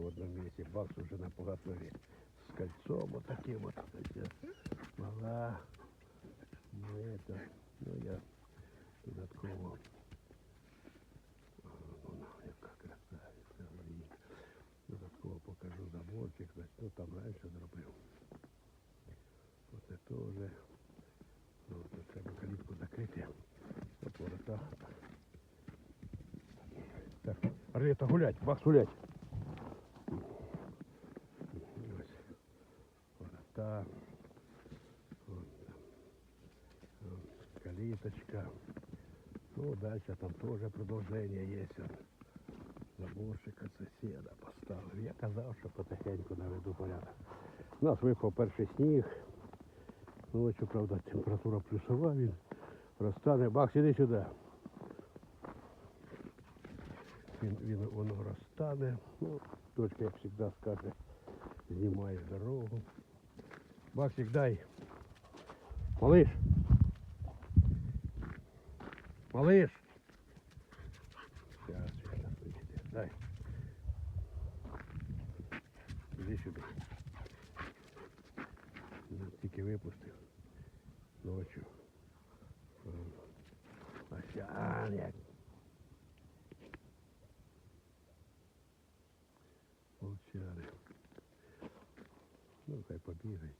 в одному місці. Бакс уже на поготові. З кольцом отаким от. Ось, Мала. Ну, это, ну я додатково. А, Вона яка красавиця. Марійка. Додатково покажу заборчик. значить, Ну там раніше зробив. Оце теж. Ну, це треба калітку закрити. От ворота. Так, Арета гулять, бакс гулять. Вон Калиточка. Ну, дальше там тоже продолжение есть. Вот. Заборчик соседа поставив. Я казав, що потихеньку наведу порядок. У нас випав перший сніг. Ночі, правда, температура плюсова, він розтане. Бакс, іди сюди. Він, він, воно розтане. Ну, дочка, як завжди, скаже, знімаєш дорогу. Баксик, дай. Малиш. Малиш. Сейчас, сейчас, вийде. Дай. Іди сюди. Ну, Тільки випустив. Ночью. А ща, як. Молчали. Ну, хай побігають.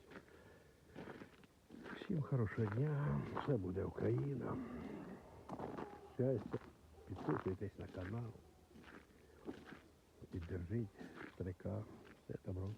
Всім хорошого дня. Все буде Україна. Щастя. Підписуйтесь на канал. Піддержіть старика. Все добро.